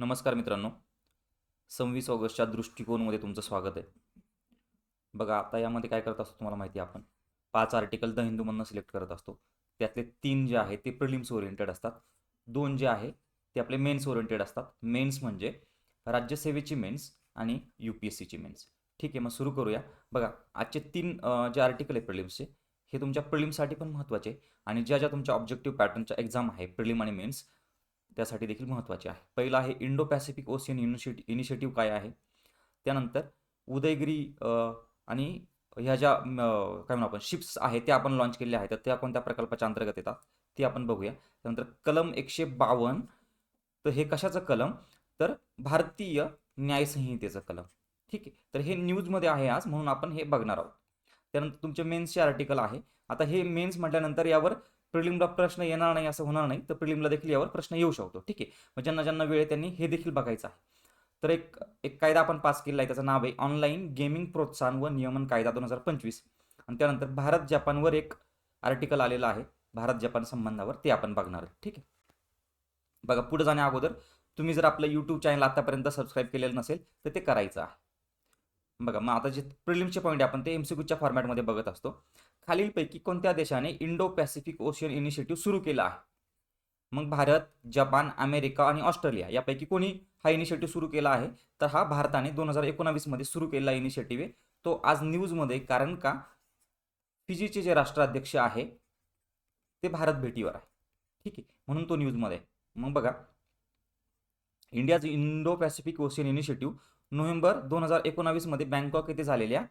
नमस्कार मित्रांनो. सव्वीस ऑगस्टच्या दृष्टिकोनमध्ये तुमचं स्वागत आहे. बघा आता यामध्ये काय करत असतो तुम्हाला माहिती आहे आपण. पाच आर्टिकल द हिंदूमधनं सिलेक्ट करत असतो. त्यातले तीन जे आहे ते प्रिलिम्स ओरिएंटेड असतात. दोन जे आहे ते आपले मेन्स ओरिएंटेड असतात. मेन्स म्हणजे राज्यसेवेची मेन्स आणि यू पी एस सीची मेन्स ठीक आहे मग सुरू करूया. बघा आजचे तीन जे आर्टिकल आहे प्रिलिम्सचे हे तुमच्या प्रिलिम्ससाठी पण महत्त्वाचे आहे आणि ज्या ज्या तुमच्या ऑब्जेक्टिव्ह पॅटर्नच्या एक्झाम आहे प्रिलिम आणि मेन्स त्यासाठी देखील महत्त्वाचे आहे. पहिलं आहे Indo Pacific ocean initiate initiative काय आहे? त्यानंतर उदयगिरी आणि ह्या ज्या काय म्हणू आपण शिप्स आहेत त्या आपण लॉन्च केलेल्या आहेत. तर त्या कोणत्या प्रकल्पाच्या अंतर्गत येतात ते आपण बघूया. त्यानंतर कलम एकशे बावन्न तर हे कशाचं कलम? तर भारतीय न्यायसंहितेचं कलम. ठीक आहे? तर हे न्यूजमध्ये आहे आज म्हणून आपण हे बघणार आहोत. त्यानंतर तुमचे मेन्सचे आर्टिकल आहे. आता हे मेन्स म्हटल्यानंतर यावर प्रिलिमला प्रश्न येणार नाही असं होणार नाही तर प्रिलिमला देखील यावर प्रश्न येऊ शकतो. ठीक आहे? मग ज्यांना ज्यांना वेळ आहे त्यांनी हे देखील बघायचं आहे. तर एक एक कायदा आपण पास केलेला आहे त्याचं नाव आहे ऑनलाईन गेमिंग प्रोत्साहन व नियमन कायदा दोन हजार पंचवीस. आणि त्यानंतर भारत जपानवर एक आर्टिकल आलेलं आहे भारत जपान संबंधावर ते आपण बघणार आहे. ठीक आहे? बघा पुढे जाण्या अगोदर तुम्ही जर आपलं यूट्यूब चॅनल आतापर्यंत सबस्क्राईब केलेलं नसेल तर ते करायचं आहे. बघा मग आता जे प्रिलिमचे पॉईंट आपण ते एमसीक्यूच्या फॉर्मॅटमध्ये बघत असतो. खालीलपैकी कोणत्या देशाने इंडो पॅसिफिक ओशियन इनिशिएटिव्ह सुरू केला आहे? मग भारत जपान अमेरिका आणि ऑस्ट्रेलिया यापैकी कोणी हा इनिशिएटिव्ह सुरू केला आहे? तर हा भारताने दोन हजार एकोणावीसमध्ये सुरू केलेला इनिशिएटिव्ह आहे. तो आज न्यूजमध्ये कारण का? फिजीचे जे राष्ट्राध्यक्ष आहे ते भारत भेटीवर आहे. ठीक आहे? म्हणून तो न्यूजमध्ये. आहे मग बघा. India's Indo Pacific ocean initiative November दोन हजार एकोणावीसमध्ये बँकॉक येथे झालेल्या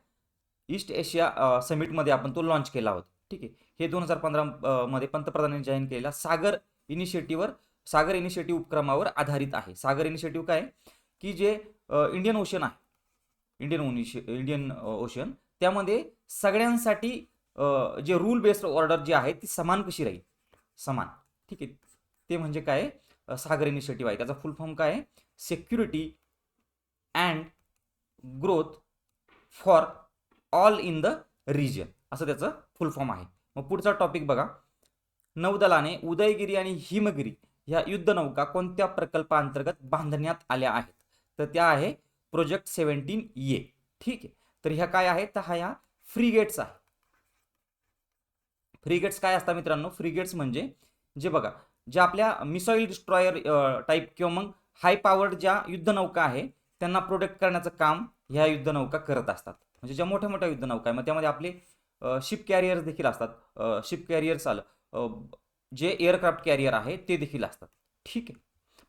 ईस्ट एशिया समिटमध्ये आपण तो लॉन्च केला होता. ठीक आहे. हे दोन हजार पंधरा मध्ये पंतप्रधानांनी जाहीर केलेला सागर इनिशिएटिव्हवर सागर इनिशिएटिव्ह उपक्रमावर आधारित आहे. सागर इनिशिएटिव्ह काय आहे? की जे इंडियन ओशन आहे. इंडियन ओनिश इंडियन ओशन त्यामध्ये सगळ्यांसाठी जे रूल बेस्ड ऑर्डर जी आहे ती समान कशी राहील? समान. ठीक आहे. ते म्हणजे काय सागर इनिशिएटिव्ह आहे. त्याचा फुल फॉर्म काय आहे? Security and growth for all in the region असं त्याचं फुल फॉर्म आहे. मग पुढचा टॉपिक बघा. नौदलाने उदयगिरी आणि हिमगिरी ह्या युद्धनौका कोणत्या प्रकल्पाअंतर्गत बांधण्यात आल्या आहेत? तर त्या आहे प्रोजेक्ट सेव्हन्टीन ए ठीक आहे. तर ह्या काय आहेत? तर ह्या फ्रीगेट्स आहे. फ्रीगेट्स काय असतात मित्रांनो? फ्रीगेट्स म्हणजे जे बघा ज्या आपल्या मिसाईल डिस्ट्रॉयर टाईप किंवा मग हाय पॉवर ज्या युद्धनौका आहे त्यांना प्रोटेक्ट करण्याचं काम ह्या युद्धनौका करत असतात. म्हणजे ज्या मोठ्या मोठ्या युद्धनौका आहे मग त्यामध्ये आपले शिप कॅरियर्स देखील असतात. शिप कॅरियर्स आलं. जे एअरक्राफ्ट कॅरियर आहे ते देखील असतात. ठीक आहे.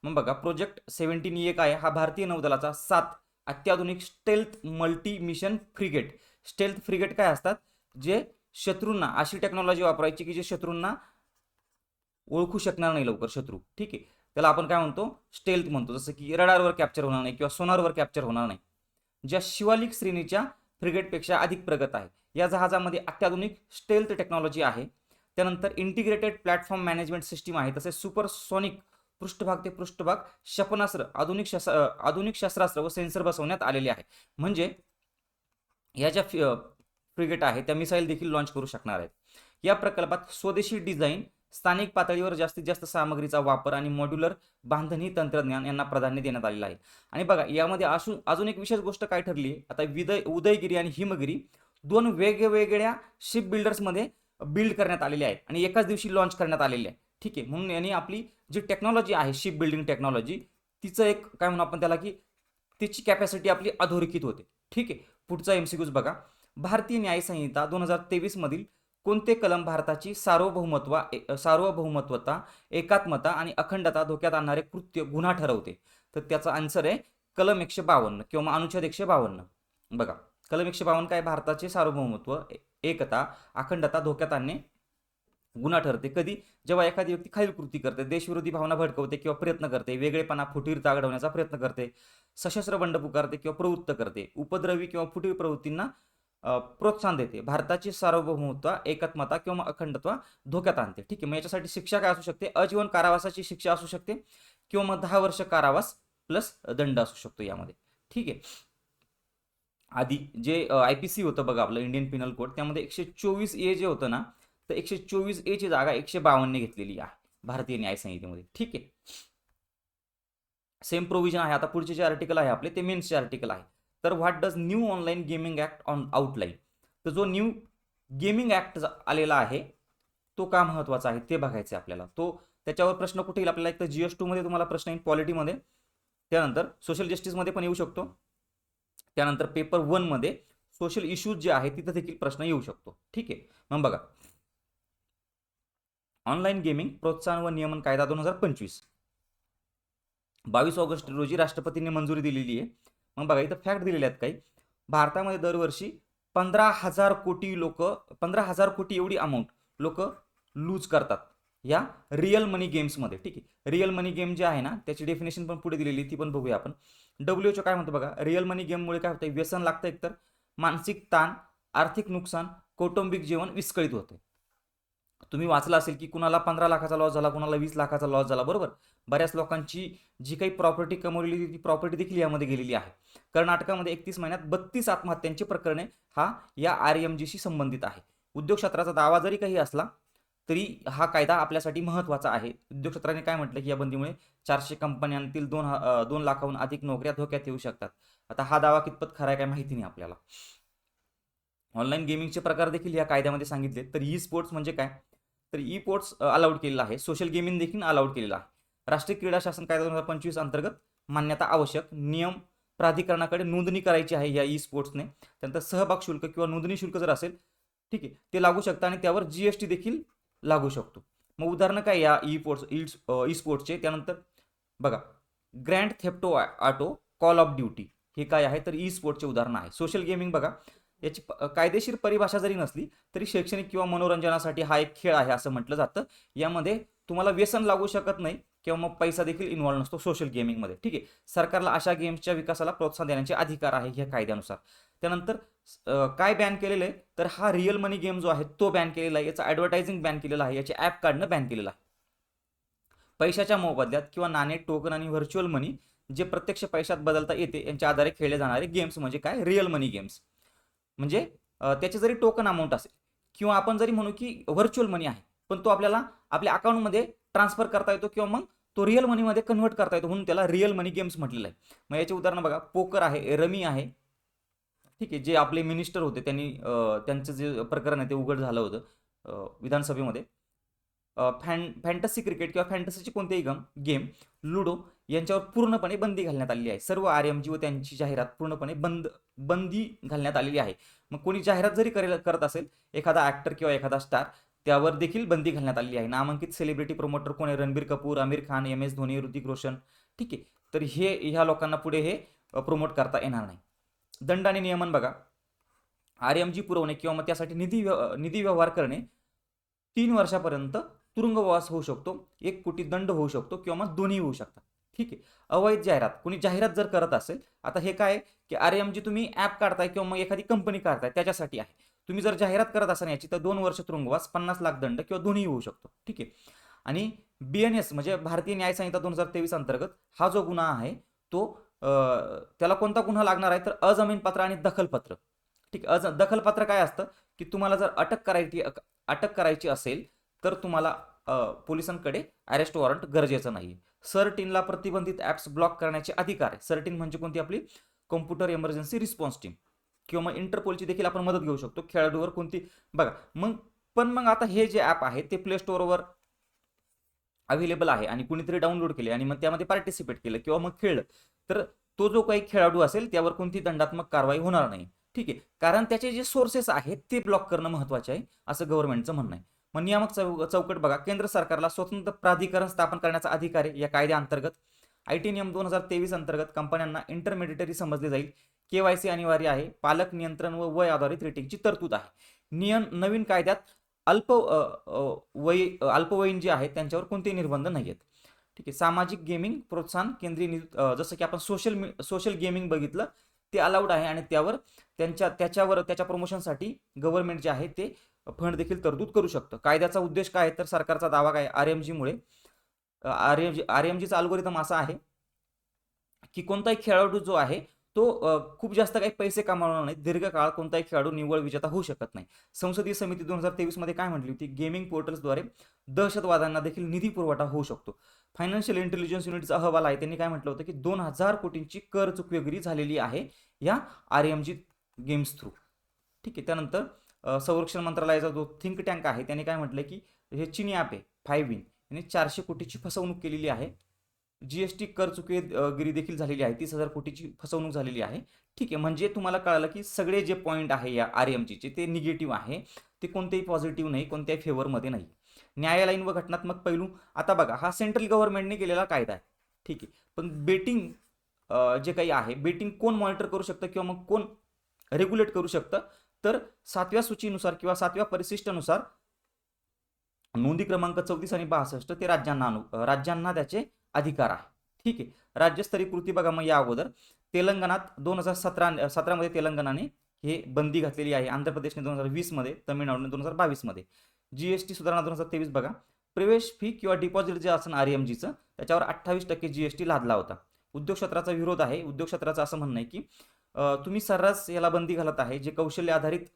मग बघा प्रोजेक्ट सेव्हन्टीन एक आहे हा भारतीय नौदलाचा सात अत्याधुनिक stealth multi mission frigate stealth frigate काय असतात? जे शत्रूंना अशी टेक्नॉलॉजी वापरायची की जे शत्रूंना ओळखू शकणार नाही लवकर शत्रू. ठीक आहे. त्याला आपण काय म्हणतो? स्टेल्थ म्हणतो. जसं की रडारवर कॅप्चर होणार नाही किंवा सोनारवर कॅप्चर होणार नाही. ज्या शिवालिक श्रेणीच्या फ्रिगेटपेक्षा अधिक प्रगत आहे. या जहाजामध्ये अत्याधुनिक स्टेल्थ टेक्नॉलॉजी आहे. त्यानंतर इंटिग्रेटेड प्लॅटफॉर्म मॅनेजमेंट सिस्टीम आहे. तसेच सुपरसॉनिक पृष्ठभाग ते पृष्ठभाग क्षेपणास्त्र आधुनिक शस्त्र आधुनिक शस्त्रास्त्र व सेन्सर बसवण्यात आलेले आहे. म्हणजे या ज्या फि- फ्रिगेट आहे त्या मिसाईल देखील लॉन्च करू शकणार आहेत. या प्रकल्पात स्वदेशी डिझाईन स्थानिक पातळीवर जास्तीत जास्त सामग्रीचा वापर आणि मॉड्युलर बांधणी तंत्रज्ञान यांना प्राधान्य देण्यात आलेलं आहे. आणि बघा यामध्ये असून अजून एक विशेष गोष्ट काय ठरली? आहे आता विदय उदयगिरी आणि हिमगिरी दोन वेगवेगळ्या शिप बिल्डर्समध्ये बिल्ड करण्यात आलेले आहेत आणि एकाच दिवशी लॉन्च करण्यात आलेले आहे ठीक आहे म्हणून यांनी आपली जी टेक्नॉलॉजी आहे शिप बिल्डिंग टेक्नॉलॉजी तिचं एक काय म्हणू आपण त्याला की तिची कॅपॅसिटी आपली अधोरेखित होते. ठीक आहे पुढचा एमसीक्यूज बघा. भारतीय न्यायसंहिता दोन हजार तेवीसमधील कोणते कलम भारताची सार्वभौमत्व ए- सार्वभौमत्वता एकात्मता आणि अखंडता धोक्यात आणणारे कृत्य गुन्हा ठरवते? तर त्याचा आन्सर आहे कलम एकशे बावन्न किंवा अनुच्छेद एकशे बावन्न. बघा कलम एकशे बावन्न काय भारताचे सार्वभौमत्व ए- एकता अखंडता धोक्यात आणणे गुन्हा ठरते. कधी? जेव्हा एखादी व्यक्ती खालील कृती करते देशविरोधी भावना भडकवते किंवा प्रयत्न करते वेगळेपणा फुटीरता घडवण्याचा प्रयत्न करते सशस्त्र बंड पुकारते किंवा प्रवृत्त करते उपद्रवी किंवा फुटीर प्रवृत्तींना प्रोत्साहन देते. भारताची सार्वभौमत्व एकात्मता किंवा अखंडत्व धोक्यात आणते. ठीक आहे मग याच्यासाठी शिक्षा काय असू शकते? अजीवन कारावासाची शिक्षा असू शकते किंवा मग दहा वर्ष कारावास प्लस दंड असू शकतो यामध्ये. ठीक आहे. आधी जे आय पी सी होतं बघा आपलं इंडियन पिनल कोड त्यामध्ये एकशे चोवीस ए जे होतं ना तर एकशे चोवीस ए ची जागा एकशे बावन्न घेतलेली आहे भारतीय न्याय संहितेमध्ये. ठीक आहे. सेम प्रोव्हिजन आहे. आता पुढचे जे आर्टिकल आहे आपले ते मेन्सचे आर्टिकल आहे. तर what does new online gaming act on outline तर जो न्यू गेमिंग ॲक्ट आलेला आहे तो का महत्त्वाचा आहे ते बघायचं आहे आपल्याला. तो त्याच्यावर प्रश्न कुठे येईल आपल्याला? एक तर जी एस टूमध्ये तुम्हाला प्रश्न येईल पॉलिटीमध्ये त्यानंतर सोशल जस्टिसमध्ये पण येऊ शकतो. त्यानंतर पेपर वनमध्ये सोशल इश्यूज जे आहे तिथं देखील प्रश्न येऊ शकतो. ठीक आहे? मग बघा. ऑनलाईन गेमिंग प्रोत्साहन व नियमन कायदा दोन हजार पंचवीस. बावीस ऑगस्ट रोजी राष्ट्रपतींनी मंजुरी दिलेली आहे. मग बघा इथं फॅक्ट दिलेले आहेत काही. भारतामध्ये दरवर्षी पंधरा हजार कोटी लोक पंधरा हजार कोटी एवढी अमाऊंट लोक लूज करतात या रिअल मनी गेम्समध्ये ठीक आहे? रिअल मनी गेम जे आहे ना त्याची डेफिनेशन पण पुढे दिलेली ती पण बघूया आपण. डब्ल्यूएचओ काय म्हणतो बघा रिअल मनी गेममुळे काय होतं व्यसन लागतं एकतर मानसिक ताण आर्थिक नुकसान कौटुंबिक जीवन विस्कळीत होते तुम्ही वाचलं असेल की कुणाला पंधरा लाखाचा लॉस झाला कुणाला वीस लाखाचा लॉस झाला बरोबर? बऱ्याच लोकांची जी काही प्रॉपर्टी कमवलेली ती प्रॉपर्टी देखील यामध्ये गेलेली आहे. कर्नाटकामध्ये एकतीस महिन्यात बत्तीस आत्महत्यांची प्रकरणे हा या आर एम जीशी संबंधित आहे. उद्योग क्षेत्राचा दावा जरी काही असला तरी हा कायदा आपल्यासाठी महत्त्वाचा आहे. उद्योग क्षेत्राने काय म्हटलं की या बंदीमुळे चारशे कंपन्यांतील दोन दोन लाखाहून अधिक नोकऱ्या धोक्यात येऊ शकतात. आता हा दावा कितपत खरा आहे काय माहिती नाही आपल्याला. ऑनलाईन गेमिंगचे प्रकार देखील या कायद्यामध्ये सांगितले. तर ई स्पोर्ट्स म्हणजे काय? तर ई पोर्ट्स अलाउड केलेला आहे. सोशल गेमिंग देखील अलाउड केलेला आहे. राष्ट्रीय क्रीडा शासन कायदा दोन हजार पंचवीस अंतर्गत मान्यता आवश्यक नियम प्राधिकरणाकडे नोंदणी करायची आहे या ई स्पोर्ट्सने त्यानंतर सहभाग शुल्क किंवा नोंदणी शुल्क जर असेल ठीक आहे ते लागू शकतं आणि त्यावर जी एस टी देखील लागू शकतो. मग उदाहरणं काय या ई स्पोर्ट्स ई स्पोर्ट्सचे त्यानंतर बघा grand theft auto call of duty हे काय आहे? तर ई स्पोर्टचे उदाहरण आहे. सोशल गेमिंग बघा याची कायदेशीर परिभाषा जरी नसली तरी शैक्षणिक किंवा मनोरंजनासाठी हा एक खेळ आहे असं म्हटलं जातं. यामध्ये तुम्हाला व्यसन लागू शकत नाही किंवा मग पैसा देखील इन्व्हॉल्व नसतो सोशल गेमिंगमध्ये ठीक आहे. सरकारला अशा गेम्सच्या विकासाला प्रोत्साहन देण्याचे अधिकार आहे ह्या कायद्यानुसार. त्यानंतर काय बॅन केलेलं आहे? तर हा रिअल मनी गेम जो आहे तो बॅन केलेला आहे. याचं ॲडव्हर्टायझिंग बॅन केलेलं आहे. याचे ॲप काढणं बॅन केलेलं आहे. पैशाच्या मोबदल्यात किंवा नाणे टोकन आणि व्हर्च्युअल मनी जे प्रत्यक्ष पैशात बदलता येते यांच्या आधारे खेळले जाणारे गेम्स म्हणजे काय? रिअल मनी गेम्स म्हणजे त्याचे जरी टोकन अमाऊंट असेल किंवा आपण जरी म्हणू की व्हर्च्युअल मनी आहे पण तो आपल्याला आपल्या अकाउंटमध्ये ट्रान्सफर करता येतो किंवा मग तो रिअल मनीमध्ये कन्व्हर्ट करता येतो म्हणून त्याला रिअल मनी गेम्स म्हटलेलं आहे. मग याचे उदाहरण बघा पोकर आहे रमी आहे. ठीक आहे जे आपले मिनिस्टर होते त्यांनी त्यांचं जे प्रकरण आहे ते उघड झालं होतं विधानसभेमध्ये. फॅन फॅन्टसी क्रिकेट किंवा फॅन्टसीची कोणतेही गम गेम लुडो यांच्यावर पूर्णपणे बंदी घालण्यात आलेली आहे. सर्व आर एम जी व त्यांची जाहिरात पूर्णपणे बंद बंदी घालण्यात आलेली आहे. मग कोणी जाहिरात जरी करेल करत असेल एखादा ॲक्टर किंवा एखादा स्टार त्यावर देखील बंदी घालण्यात आलेली आहे. नामांकित सेलिब्रिटी प्रमोटर कोण आहे? रणबीर कपूर आमिर खान एम एस धोनी ऋतिक रोशन ठीक आहे. तर हे ह्या लोकांना पुढे हे प्रमोट करता येणार नाही. दंड आणि नियमन बघा. आर एम जी पुरवणे किंवा मग त्यासाठी निधी व्यव- निधी व्यवहार करणे तीन वर्षापर्यंत तुरुंगवास होऊ शकतो एक कोटी दंड होऊ शकतो किंवा मग दोन्ही होऊ शकतात. ठीक आहे. अवैध जाहिरात कोणी जाहिरात जर करत असेल आता हे काय की आर एम जी तुम्ही ॲप काढताय किंवा मग एखादी कंपनी काढताय त्याच्यासाठी आहे. तुम्ही जर जाहिरात करत असाल याची तर दोन वर्ष तुरुंगवास पन्नास लाख दंड किंवा दोन्ही होऊ शकतो. ठीक आहे. आणि बी एन एस म्हणजे भारतीय न्याय संहिता दोन हजार तेवीस अंतर्गत हा जो गुन्हा आहे तो त्याला कोणता गुन्हा लागणार आहे? तर अजमीनपत्र आणि दखलपत्र. ठीक आहे. अज दखलपत्र काय असतं की तुम्हाला जर अटक करायची अटक करायची असेल तर तुम्हाला पोलिसांकडे अरेस्ट वॉरंट गरजेचं नाही सर्टिनला प्रतिबंधित ॲप्स ब्लॉक करण्याचे अधिकार आहे. सर्टिन म्हणजे कोणती आपली? कॉम्प्युटर इमर्जन्सी रिस्पॉन्स टीम किंवा मग इंटरपोलची देखील आपण मदत घेऊ शकतो. खेळाडूवर कोणती? बघा मग पण मग आता हे जे ॲप आहे ते प्ले स्टोअरवर अवेलेबल आहे आणि कुणीतरी डाउनलोड केले आणि मग त्यामध्ये पार्टिसिपेट केलं किंवा मग खेळलं. तर तो जो काही खेळाडू असेल त्यावर कोणती दंडात्मक कारवाई होणार नाही. ठीक आहे. कारण त्याचे जे सोर्सेस आहेत ते ब्लॉक करणं महत्त्वाचे आहे असं गव्हर्नमेंटचं म्हणणं आहे. मग नियामक चौ चौकट बघा केंद्र सरकारला स्वतंत्र प्राधिकरण स्थापन करण्याचा अधिकार आहे या कायद्याअंतर्गत. आय टी नियम दोन हजार तेवीस अंतर्गत कंपन्यांना इंटरमिडिटरी समजले जाईल. के वाय सी अनिवार्य आहे. पालक नियंत्रण व वय आधारित रेटिंगची तरतूद आहे. नियम नवीन कायद्यात अल्प वय अल्पवयीन जे आहेत त्यांच्यावर कोणतेही निर्बंध नाही आहेत ठीक आहे सामाजिक गेमिंग प्रोत्साहन केंद्रीय निधी जसं की आपण सोशल सोशल गेमिंग बघितलं ते अलाउड आहे आणि त्यावर त्यांच्या त्याच्यावर त्याच्या प्रमोशनसाठी गव्हर्नमेंट जे आहे ते फंड देखील तरतूद करू शकतं. कायद्याचा उद्देश काय तर सरकारचा दावा काय R M जीमुळे. R M G R M जीचा अल्गोरिदम असा आहे की कोणताही खेळाडू जो आहे तो खूप जास्त काही पैसे कमावणार नाही दीर्घकाळ कोणताही खेळाडू निव्वळ विजेता होऊ शकत नाही. संसदीय समिती दोन हजार तेवीसमध्ये काय म्हटली होती? गेमिंग पोर्टल्सद्वारे दहशतवाद्यांना देखील निधी पुरवठा होऊ शकतो. फायनान्शियल इंटेलिजन्स युनिटचा अहवाल आहे. त्यांनी काय म्हटलं होतं की दोन हजार कोटींची कर चुकवेगिरी झालेली आहे या R M G games through ठीक आहे. त्यानंतर संरक्षण मंत्रालयाचा जो थिंक टँक आहे त्याने काय म्हटलं की हे चिनी ॲप आहे फाईव्ह विन याने चारशे कोटीची फसवणूक केलेली आहे. जी एस टी कर चुकवेगिरी देखील झालेली आहे तीस हजार कोटीची फसवणूक झालेली आहे. ठीक आहे म्हणजे तुम्हाला कळालं की सगळे जे पॉईंट आहे या आर एम जीचे ते निगेटिव्ह आहे. ते कोणतेही पॉझिटिव्ह नाही कोणत्याही फेवरमध्ये नाही. न्यायालयीन व घटनात्मक पैलू आता बघा हा सेंट्रल गव्हर्नमेंटने केलेला कायदा आहे. ठीक आहे पण बेटिंग जे काही आहे बेटिंग कोण मॉनिटर करू शकतं किंवा मग कोण रेग्युलेट करू शकतं? तर सातव्या सूचीनुसार किंवा सातव्या परिशिष्टानुसार नोंदी क्रमांक चौतीस आणि बासष्ट ते राज्यांना अनु राज्यांना त्याचे अधिकार आहे. ठीक आहे? राज्यस्तरीय कृती बघा मग या अगोदर. तेलंगणात दोन हजार सतरा सतरामध्ये तेलंगणाने हे बंदी घातलेली आहे. आंध्र प्रदेशने दोन हजार वीसमध्ये तमिळनाडूने दोन हजार बावीसमध्ये जी एस टी सुधारणा दोन हजार तेवीस बघा. प्रवेश फी किंवा डिपॉझिट जे असं आर एम जीचं त्याच्यावर अठ्ठावीस टक्के जी एस टी लादला होता. उद्योग क्षेत्राचा विरोध आहे. उद्योग क्षेत्राचं असं म्हणणं आहे की तुम्ही सर्रास याला बंदी घालत आहे. जे कौशल्य आधारित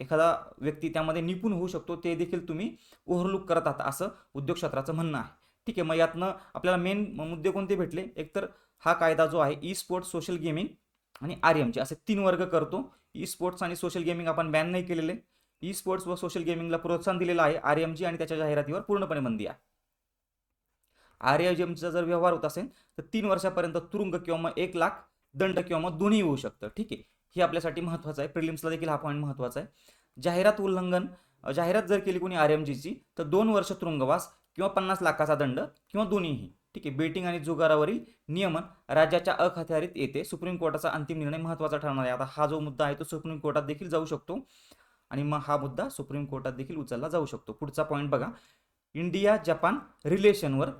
एखादा व्यक्ती त्यामध्ये निपुण होऊ शकतो ते देखील तुम्ही ओव्हरलुक करत आहात असं उद्योग क्षेत्राचं म्हणणं आहे. ठीक आहे मग यातनं आपल्याला मेन मुद्दे कोणते भेटले? एकतर हा कायदा जो आहे ई स्पोर्ट्स सोशल गेमिंग आणि आर एमचे असे तीन वर्ग करतो. ई स्पोर्ट्स आणि सोशल गेमिंग आपण बॅन नाही केलेले. ई स्पोर्ट्स व सोशल गेमिंगला प्रोत्साहन दिलेलं आहे आर एम जी आणि त्याच्या जाहिरातीवर पूर्णपणे बंदी आहे. आर एमचा जर व्यवहार होत असेल तर तीन वर्षापर्यंत तुरुंग किंवा मग एक लाख दंड किंवा मग दोन्ही होऊ शकतं. ठीक आहे? हे आपल्यासाठी महत्त्वाचं आहे. प्रिलिम्सला देखील हा पॉईंट महत्त्वाचा आहे. जाहिरात उल्लंघन जाहिरात जर केली कोणी आर एम जीची तर दोन वर्ष तुरुंगवास किंवा पन्नास लाखाचा दंड किंवा दोन्हीही. ठीक आहे? बेटिंग आणि जुगारावरील नियमन राज्याच्या अखत्यारीत येते. सुप्रीम कोर्टाचा अंतिम निर्णय महत्त्वाचा ठरणार आहे. आता हा जो मुद्दा आहे तो सुप्रीम कोर्टात देखील जाऊ शकतो. आणि मग हा मुद्दा सुप्रीम कोर्टात देखील उचलला जाऊ शकतो. पुढचा पॉईंट बघा. इंडिया जपान रिलेशनवर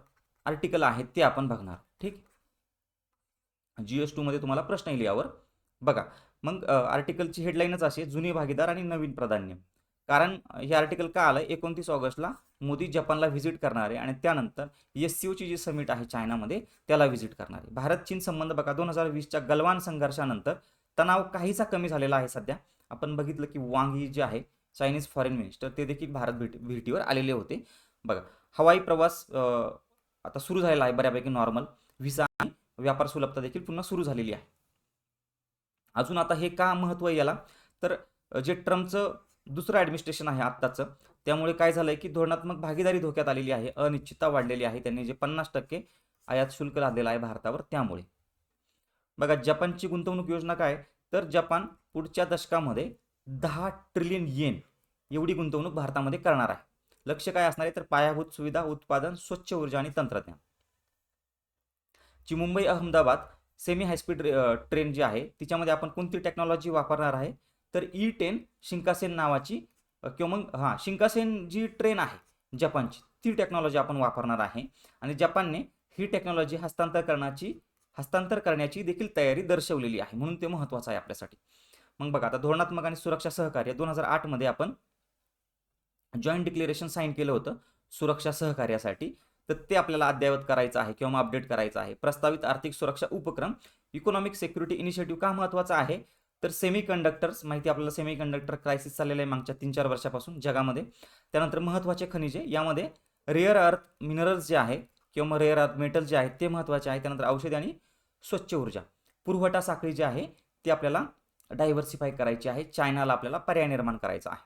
आर्टिकल आहेत ते आपण बघणार. ठीक? जी एस टूमध्ये तुम्हाला प्रश्न येईल यावर. बघा मग आर्टिकलची हेडलाईनच अशी आहे, जुने भागीदार आणि नवीन प्राधान्य. कारण हे आर्टिकल का आलं एकोणतीस ऑगस्टला मोदी जपानला व्हिजिट करणार आहे आणि त्यानंतर एस सी ओची जी समिट आहे चायनामध्ये त्याला व्हिजिट करणार आहे. भारत चीन संबंध बघा दोन हजार वीसच्या गलवान संघर्षानंतर तणाव काहीसा कमी झालेला आहे सध्या. आपण बघितलं की वांग ही जे आहे चायनीज फॉरेन मिनिस्टर ते देखील भारत भेट भेटीवर आलेले होते. बघा हवाई प्रवास आता सुरू झालेला आहे बऱ्यापैकी नॉर्मल व्हिसा आणि व्यापार सुलभता देखील पुन्हा सुरू झालेली आहे. अजून आता हे का महत्त्व आहे याला? तर जे ट्रम्पचं दुसरं ॲडमिनिस्ट्रेशन आहे आत्ताचं त्यामुळे काय झालं आहे की धोरणात्मक भागीदारी धोक्यात आलेली आहे अनिश्चितता वाढलेली आहे त्यांनी जे पन्नास टक्के आयात शुल्क लादलेलं आहे भारतावर त्यामुळे. बघा जपानची गुंतवणूक योजना काय? तर जपान पुढच्या दशकामध्ये दहा ट्रिलियन येन एवढी गुंतवणूक भारतामध्ये करणार आहे. लक्ष काय असणार आहे? तर पायाभूत सुविधा उत्पादन स्वच्छ ऊर्जा आणि तंत्रज्ञान. जी Mumbai Ahmedabad semi high speed train जी आहे तिच्यामध्ये आपण कोणती टेक्नॉलॉजी वापरणार आहे? तर e ई टेन शिंकासेन नावाची किंवा मग हां शिंकासेन जी ट्रेन आहे जपानची ती टेक्नॉलॉजी आपण वापरणार आहे. आणि जपानने ही टेक्नॉलॉजी हस्तांतर करण्याची हस्तांतर करण्याची देखील तयारी दर्शवलेली आहे. म्हणून ते महत्त्वाचं आहे आपल्यासाठी. मग बघा आता धोरणात्मक आणि सुरक्षा सहकार्य दोन हजार आठमध्ये आपण जॉईंट डिक्लेरेशन साईन केलं होतं सुरक्षा सहकार्यासाठी. तर ते आपल्याला अद्ययावत करायचं आहे किंवा मग अपडेट करायचं आहे. प्रस्तावित आर्थिक सुरक्षा उपक्रम इकॉनॉमिक सिक्युरिटी इनिशिएटिव्ह का महत्त्वाचा आहे? तर सेमी कंडक्टर्स माहिती आपल्याला सेमी कंडक्टर क्रायसिस चाललेलं आहे मागच्या तीन चार वर्षापासून जगामध्ये. त्यानंतर महत्त्वाचे खनिजे यामध्ये रेअर अर्थ मिनरल्स जे आहे किंवा मग रेअर अर्थ मेटल जे आहेत ते महत्त्वाचे आहे. त्यानंतर औषधे आणि स्वच्छ ऊर्जा. पुरवठा साखळी जी आहे ती आपल्याला डायव्हर्सिफाय करायची आहे. चायनाला आपल्याला पर्याय निर्माण करायचा आहे.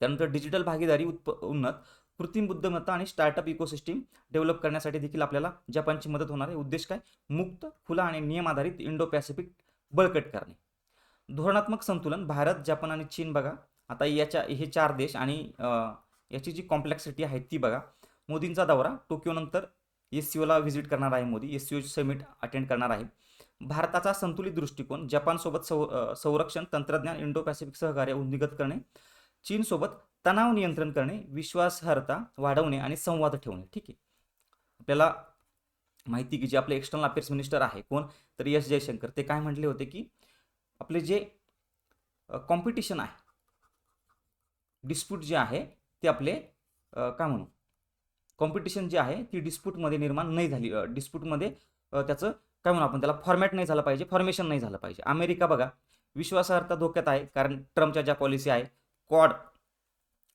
त्यानंतर डिजिटल भागीदारी उत्प उन्नत. कृत्रिम बुद्धिमत्ता आणि स्टार्टअप इकोसिस्टीम डेव्हलप करण्यासाठी देखील आपल्याला जपानची मदत होणार आहे. उद्देश काय? मुक्त खुला आणि नियम आधारित इंडो पॅसिफिक बळकट करणे. धोरणात्मक संतुलन भारत जपान आणि चीन बघा. आता याच्या हे चार देश आणि याची जी कॉम्प्लेक्सिटी आहे ती बघा. मोदींचा दौरा टोकियोनंतर एस सी ओला व्हिजिट करणार आहे Modi. S C O summit attend करणार आहे. भारताचा संतुलित दृष्टिकोन जपानसोबत सौ संरक्षण तंत्रज्ञान इंडो पॅसिफिक सहकार्य उन्निगत करणे. चीनसोबत तणाव नियंत्रण करणे विश्वासार्हता वाढवणे आणि संवाद ठेवणे. ठीक आहे? आपल्याला माहिती की जे आपले एक्सटर्नल अफेअर्स मिनिस्टर आहे कोण? तर एस जयशंकर. ते काय म्हटले होते की आपले जे कॉम्पिटिशन आहे डिस्प्यूट जे आहे ते आपले काय म्हणू? कॉम्पिटिशन जे आहे ती डिस्प्यूटमध्ये निर्माण नाही झाली. डिस्प्यूटमध्ये त्याचं काय म्हणू आपण त्याला? फॉर्मॅट नाही झालं पाहिजे फॉर्मेशन नाही झालं पाहिजे. अमेरिका बघा विश्वासार्हता धोक्यात आहे कारण ट्रम्पच्या ज्या पॉलिसी आहे क्वाड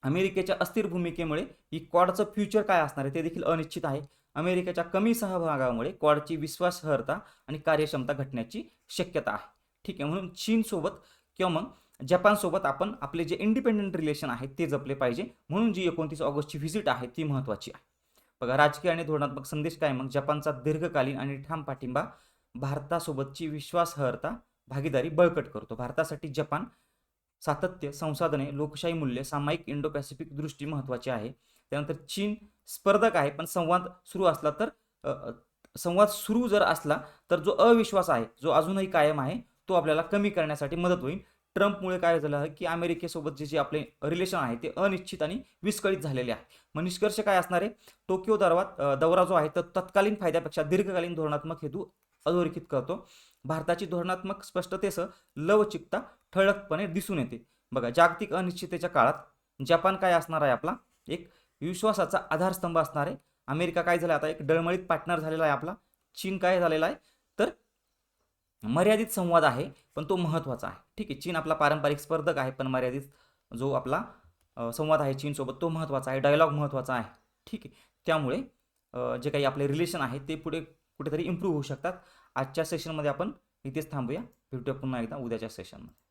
अमेरिकेच्या अस्थिर भूमिकेमुळे ही क्वाडचं फ्युचर काय असणार आहे ते देखील अनिश्चित आहे. अमेरिकेच्या कमी सहभागामुळे क्वाडची विश्वासार्हता आणि कार्यक्षमता घटण्याची शक्यता आहे. ठीक आहे म्हणून चीनसोबत किंवा मग जपानसोबत आपण आपले जे इंडिपेंडंट रिलेशन आहेत ते जपले पाहिजे. म्हणून जी एकोणतीस ऑगस्टची व्हिजिट आहे ती महत्त्वाची आहे. बघा राजकीय आणि धोरणात्मक संदेश काय मग जपानचा दीर्घकालीन आणि ठाम पाठिंबा भारतासोबतची विश्वासार्हता भागीदारी बळकट करतो. भारतासाठी जपान सातत्य संसाधने लोकशाही मूल्य सामायिक इंडो पॅसिफिक दृष्टी महत्त्वाची आहे. त्यानंतर चीन स्पर्धक आहे पण संवाद सुरू असला तर संवाद सुरू जर असला तर जो अविश्वास आहे जो अजूनही कायम आहे तो आपल्याला कमी करण्यासाठी मदत होईल. ट्रम्पमुळे काय झालं आहे की अमेरिकेसोबत जे जे आपले रिलेशन आहे ते अनिश्चित आणि विस्कळीत झालेले आहे. मग निष्कर्ष काय असणार आहे? टोकियो दरवात दौरा जो आहे तो तत्कालीन फायद्यापेक्षा दीर्घकालीन धोरणात्मक हेतू अधोरेखित करतो. भारताची धोरणात्मक स्पष्टतेसह लवचिकता ठळकपणे दिसून येते. बघा जागतिक अनिश्चिततेच्या काळात जपान काय असणार आहे आपला? एक विश्वासाचा आधारस्तंभ असणार आहे. अमेरिका काय झाला? आता एक डळमळीत पार्टनर झालेला आहे आपला. चीन काय झालेला आहे? तर मर्यादित संवाद आहे पण तो महत्त्वाचा आहे. ठीक आहे चीन आपला पारंपरिक स्पर्धक आहे पण मर्यादित जो आपला संवाद आहे चीनसोबत तो महत्त्वाचा आहे. डायलॉग महत्त्वाचा आहे. ठीक आहे त्यामुळे जे काही आपले रिलेशन आहे ते पुढे कुठेतरी इम्प्रूव्ह होऊ शकतात. आजच्या सेशनमध्ये आपण इथेच थांबूया. भेटूया पुन्हा एकदा उद्याच्या सेशनमध्ये